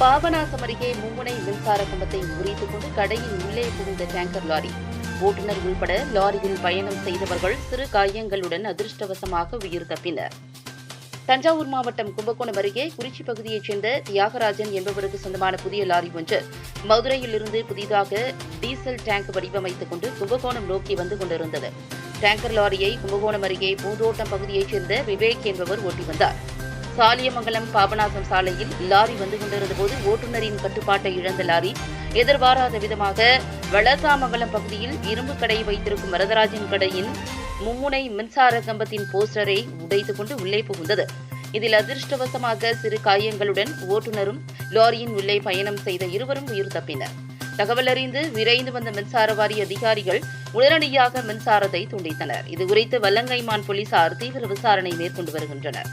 பாபநாசம் அருகே மும்முனை மின்சார கம்பத்தை முறித்துக் கொண்டு கடையின் உள்ளே புகுந்த டேங்கர் லாரி. ஓட்டுநர் உள்பட லாரியில் பயணம் செய்தவர்கள் சிறு காயங்களுடன் அதிர்ஷ்டவசமாக உயிர் தப்பினர். தஞ்சாவூர் மாவட்டம் கும்பகோணம் அருகே குறிச்சி பகுதியைச் சேர்ந்த தியாகராஜன் என்பவருக்கு சொந்தமான புதிய லாரி ஒன்று மதுரையிலிருந்து புதிதாக டீசல் டேங்க் வடிவமைத்துக் கொண்டு கும்பகோணம் நோக்கி வந்து கொண்டிருந்தது. டேங்கர் லாரியை கும்பகோணம் அருகே பூந்தோட்டம் பகுதியைச் சேர்ந்த விவேக் என்பவர் ஓட்டி வந்தார். சாலியமங்கலம் பாபநாசம் சாலையில் லாரி வந்து கொண்டிருந்த போது ஓட்டுநரின் கட்டுப்பாட்டை இழந்த லாரி எதிர்பாராத விதமாக வளசாமங்கலம் பகுதியில் இரும்பு கடை வைத்திருக்கும் வரதராஜன் கடையின் மும்முனை மின்சார கம்பத்தின் போஸ்டரை உடைத்து கொண்டு உள்ளே புகுந்தது. இதில் அதிர்ஷ்டவசமாக சிறு காயங்களுடன் ஓட்டுநரும் லாரியின் உள்ளே பயணம் செய்த இருவரும் உயிர் தப்பினர். தகவல் அறிந்து விரைந்து வந்த மின்சார வாரிய அதிகாரிகள் உடனடியாக மின்சாரத்தை துண்டித்தனர். இதுகுறித்து வல்லங்கைமான் போலீசார் தீவிர விசாரணை மேற்கொண்டு வருகின்றனர்.